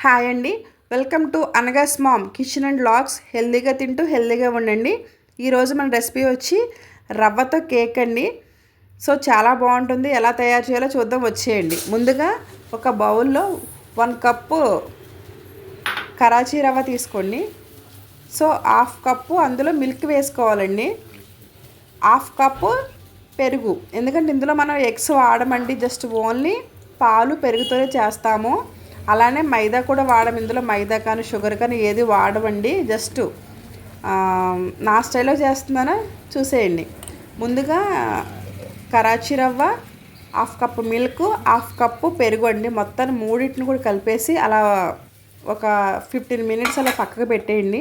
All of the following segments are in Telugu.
హాయ్ అండి. Welcome to Anaga's mom kitchen and vlogs హెల్దీగా తింటూ హెల్దీగా ఉండండి. ఈరోజు మన రెసిపీ వచ్చి రవ్వతో కేక్ అండి. సో చాలా బాగుంటుంది. ఎలా తయారు చేయాలో చూద్దాం. వచ్చేయండి. ముందుగా ఒక బౌల్లో వన్ కప్పు కరాచీ రవ్వ తీసుకోండి. సో హాఫ్ కప్పు అందులో మిల్క్ వేసుకోవాలండి. హాఫ్ కప్పు పెరుగు. ఎందుకంటే ఇందులో మనం ఎగ్స్ వాడమండి. జస్ట్ ఓన్లీ పాలు పెరుగుతోనే చేస్తాము. అలానే మైదా కూడా వాడం. ఇందులో మైదా కానీ షుగర్ కానీ ఏది వాడవండి. జస్ట్ నా స్టైల్లో చేస్తున్నానో? చూసేయండి. ముందుగా కరాచీ రవ్వ half cup milk half cup పెరుగు అండి. మొత్తాన్ని మూడింటిని కూడా కలిపేసి అలా ఒక ఫిఫ్టీన్ మినిట్స్ అలా పక్కకు పెట్టేయండి.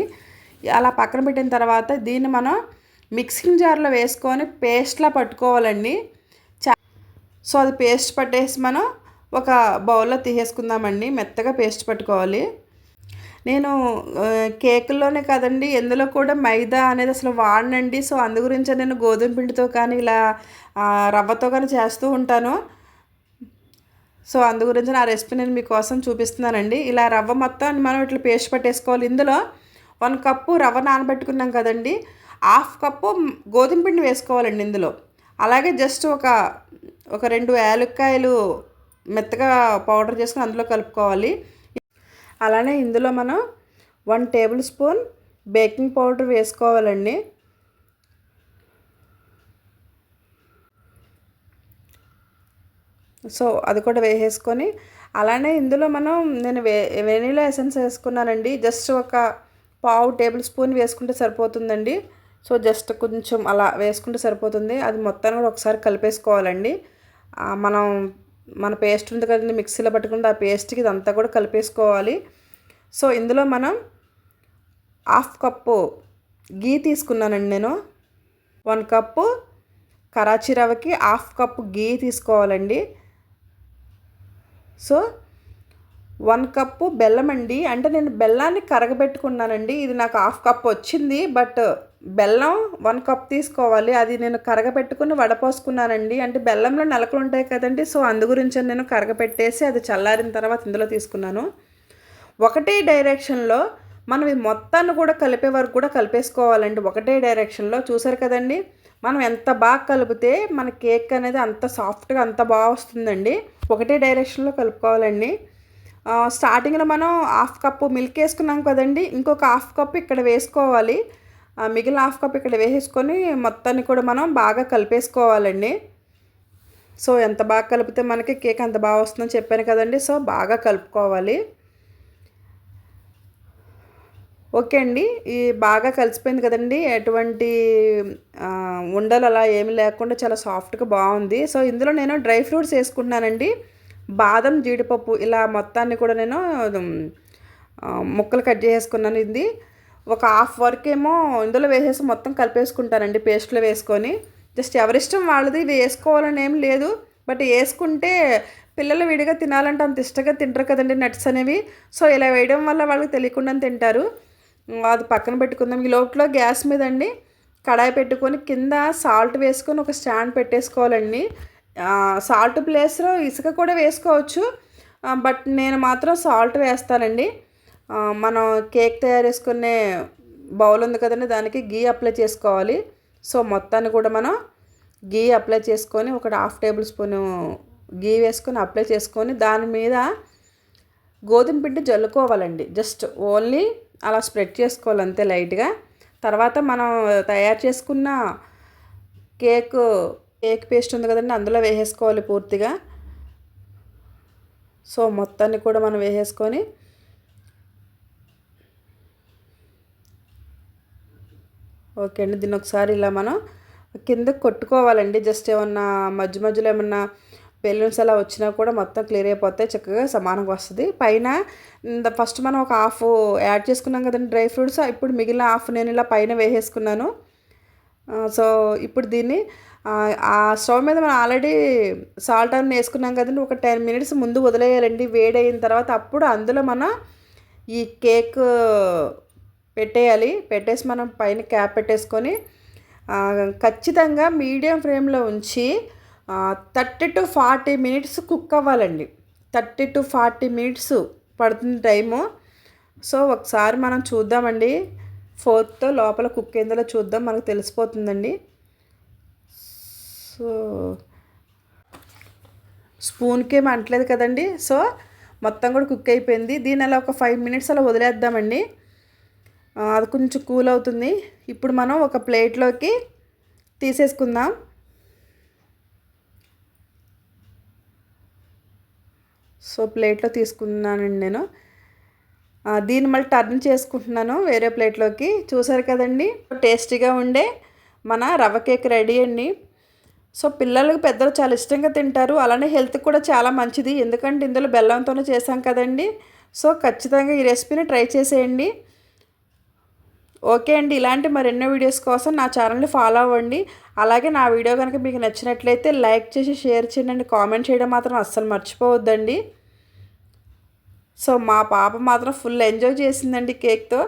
అలా పక్కన పెట్టిన తర్వాత దీన్ని మనం మిక్సింగ్ జార్లో వేసుకొని పేస్ట్లా పట్టుకోవాలండి. సో అది పేస్ట్ పట్టేసి మనం ఒక బౌల్లో తీసేసుకుందామండి మెత్తగా పేస్ట్ పట్టుకోవాలి. నేను కేకుల్లోనే కదండి ఎందులో కూడా మైదా అనేది అసలు వాడనండి. సో అందు గురించి నేను గోధుమ పిండితో కానీ ఇలా రవ్వతో కానీ చేస్తూ ఉంటాను. సో అందు గురించి నా రెసిపీ నేను మీకోసం చూపిస్తున్నానండి. ఇలా రవ్వ మొత్తం మనం ఇట్లా పేస్ట్ పట్టేసుకోవాలి. ఇందులో వన్ కప్పు రవ్వ నానబెట్టుకున్నాం కదండి. హాఫ్ కప్పు గోధుమ పిండి వేసుకోవాలండి ఇందులో. అలాగే జస్ట్ ఒక ఒక రెండు యాలక్కాయలు మెత్తగా పౌడర్ చేసుకుని అందులో కలుపుకోవాలి. అలానే ఇందులో మనం one tablespoon baking powder వేసుకోవాలండి. సో అది కూడా వేసేసుకొని అలానే ఇందులో మనం నేను వే వెనీలా ఎసెన్స్ వేసుకున్నానండి. జస్ట్ ఒక పావు టేబుల్ స్పూన్ వేసుకుంటే సరిపోతుందండి. సో జస్ట్ కొంచెం అలా వేసుకుంటే సరిపోతుంది. అది మొత్తాన్ని కూడా ఒకసారి కలిపేసుకోవాలండి. మనం మన పేస్ట్ ఉంది కదండి మిక్సీలో పట్టుకుంటే ఆ పేస్ట్కి ఇదంతా కూడా కలిపేసుకోవాలి. సో ఇందులో మనం హాఫ్ కప్పు గీ తీసుకున్నానండి నేను. వన్ కప్పు కరాచీ రవ్వకి హాఫ్ కప్పు గీ తీసుకోవాలండి. సో వన్ కప్పు బెల్లం అండి. అంటే నేను బెల్లాన్ని కరగబెట్టుకున్నానండి. ఇది నాకు హాఫ్ కప్ వచ్చింది. బట్ బెల్లం వన్ కప్ తీసుకోవాలి. అది నేను కరగబెట్టుకుని వడపోసుకున్నానండి. అంటే బెల్లంలో నలకలు ఉంటాయి కదండి. సో అందు గురించి నేను కరగపెట్టేసి అది చల్లారిన తర్వాత ఇందులో తీసుకున్నాను. ఒకటే డైరెక్షన్లో మనం ఈ మొత్తాన్ని కూడా కలిపే వరకు కూడా కలిపేసుకోవాలండి. ఒకటే డైరెక్షన్లో చూసారు కదండి. మనం ఎంత బాగా కలిపితే మన కేక్ అనేది అంత సాఫ్ట్గా అంత బాగా వస్తుందండి. ఒకటే డైరెక్షన్లో కలుపుకోవాలండి. స్టార్టింగ్లో మనం హాఫ్ కప్పు మిల్క్ వేసుకున్నాం కదండి. ఇంకొక హాఫ్ కప్ ఇక్కడ వేసుకోవాలి. మిగిలిన హాఫ్ కప్ ఇక్కడ వేసేసుకొని మొత్తాన్ని కూడా మనం బాగా కలిపేసుకోవాలండి. సో ఎంత బాగా కలిపితే మనకి కేక్ అంత బాగా వస్తుందని చెప్పాను కదండి. సో బాగా కలుపుకోవాలి. ఓకే అండి. ఈ బాగా కలిసిపోయింది కదండి. ఎటువంటి ఉండలు అలా ఏమి లేకుండా చాలా సాఫ్ట్గా బాగుంది. సో ఇందులో నేను డ్రై ఫ్రూట్స్ వేసుకుంటున్నానండి. బాదం జీడిపప్పు ఇలా మొత్తాన్ని కూడా నేను ముక్కలు కట్ చేసుకున్నాను ఇది. ఒక హాఫ్ వర్క్ ఏమో ఇందులో వేసేసి మొత్తం కలిపేసుకుంటానండి పేస్ట్లో వేసుకొని. జస్ట్ ఎవరిష్టం వాళ్ళది వేసుకోవాలని ఏం లేదు. బట్ వేసుకుంటే పిల్లలు విడిగా తినాలంటే అంత ఇష్టంగా తింటారు కదండి నట్స్ అనేవి. సో ఇలా వేయడం వల్ల వాళ్ళకి తెలియకుండా తింటారు. అది పక్కన పెట్టుకుందాం. ఈ లోపల గ్యాస్ మీద అండి కడాయి పెట్టుకొని కింద సాల్ట్ వేసుకొని ఒక స్టాండ్ పెట్టేసుకోవాలండి. సాల్ట్ ప్లేస్లో ఇసుక కూడా వేసుకోవచ్చు. బట్ నేను మాత్రం సాల్ట్ వేస్తానండి. మనం కేక్ తయారు చేసుకునే బౌల్ ఉంది కదండి దానికి గీ అప్లై చేసుకోవాలి. సో మొత్తాన్ని కూడా మనం గీ అప్లై చేసుకొని ఒక హాఫ్ టేబుల్ స్పూన్ గీ వేసుకొని అప్లై చేసుకొని దాని మీద గోధుమ పిండి జల్లుకోవాలండి. జస్ట్ ఓన్లీ అలా స్ప్రెడ్ చేసుకోవాలి అంతే లైట్గా తర్వాత మనం తయారు చేసుకున్న కేకు కేక్ పేస్ట్ ఉంది కదండి అందులో వేసేసుకోవాలి పూర్తిగా. సో మొత్తాన్ని కూడా మనం వేసేసుకొని ఓకే అండి దీన్ని ఒకసారి ఇలా మనం కింద కొట్టుకోవాలండి. జస్ట్ ఏమన్నా మధ్య మధ్యలో ఏమన్నా బెలూన్స్ అలా వచ్చినా కూడా మొత్తం క్లియర్ అయిపోతాయి చక్కగా సమానంగా వస్తుంది. పైన ఫస్ట్ మనం ఒక హాఫ్ యాడ్ చేసుకున్నాం కదండి డ్రై ఫ్రూట్స్. ఇప్పుడు మిగిలిన హాఫ్ నేను ఇలా పైన వేసేసుకున్నాను. సో ఇప్పుడు దీన్ని ఆ స్టవ్ మీద మనం ఆల్రెడీ సాల్ట్ అన్నీ వేసుకున్నాం కదండి ఒక టెన్ మినిట్స్ ముందు వదిలేయాలండి. వేడైన తర్వాత అప్పుడు అందులో మనం ఈ కేక్ పెట్టేయాలి. పెట్టేసి మనం పైన క్యాప్ పెట్టేసుకొని ఖచ్చితంగా మీడియం ఫ్లేమ్లో ఉంచి thirty to forty minutes cook అవ్వాలండి. థర్టీ టు ఫార్టీ మినిట్స్ పడుతుంది టైము. సో ఒకసారి మనం చూద్దామండి. ఫోర్త్తో లోపల కుక్ ఏందో చూద్దాం మనకు తెలిసిపోతుందండి. సో స్పూన్కి ఏమి అంటలేదు కదండి. సో మొత్తం కూడా కుక్ అయిపోయింది. దీని అలా ఒక ఫైవ్ మినిట్స్ అలా వదిలేద్దామండి. అది కొంచెం కూల్ అవుతుంది. ఇప్పుడు మనం ఒక ప్లేట్లోకి తీసేసుకుందాం. సో ప్లేట్లో తీసుకున్నానండి నేను. దీన్ని మళ్ళీ టర్న్ చేసుకుంటున్నాను వేరే ప్లేట్లోకి. చూసారు కదండి? టేస్టీగా ఉండే మన రవ్వ కేక్ రెడీ అండి. సో పిల్లలకు పెద్దలు చాలా ఇష్టంగా తింటారు. అలానే హెల్త్కి కూడా చాలా మంచిది. ఎందుకంటే ఇందులో బెల్లంతోనే చేసాం కదండి. సో ఖచ్చితంగా ఈ రెసిపీని ట్రై చేసేయండి. ఓకే అండి. ఇలాంటి మరెన్నో వీడియోస్ కోసం నా ఛానల్ని ఫాలో అవ్వండి. అలాగే నా వీడియో కనుక మీకు నచ్చినట్లయితే లైక్ చేసి షేర్ చేయండి. కామెంట్ చేయడం మాత్రం అస్సలు మర్చిపోవద్దండి. సో మా పాప మాత్రం ఫుల్ ఎంజాయ్ చేసిందండి కేక్తో.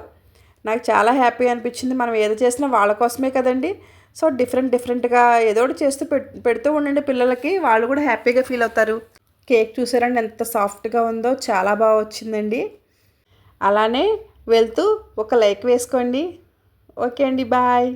నాకు చాలా హ్యాపీ అనిపించింది. మనం ఏది చేసినా వాళ్ళ కోసమే కదండి. సో డిఫరెంట్ డిఫరెంట్గా ఏదో ఒకటి చేస్తూ పెడుతూ ఉండండి పిల్లలకి. వాళ్ళు కూడా హ్యాపీగా ఫీల్ అవుతారు. కేక్ చూసారండి ఎంత సాఫ్ట్గా ఉందో. చాలా బాగా వచ్చిందండి. అలానే వెళ్తూ ఒక లైక్ వేసుకోండి. ఓకే అండి. బాయ్.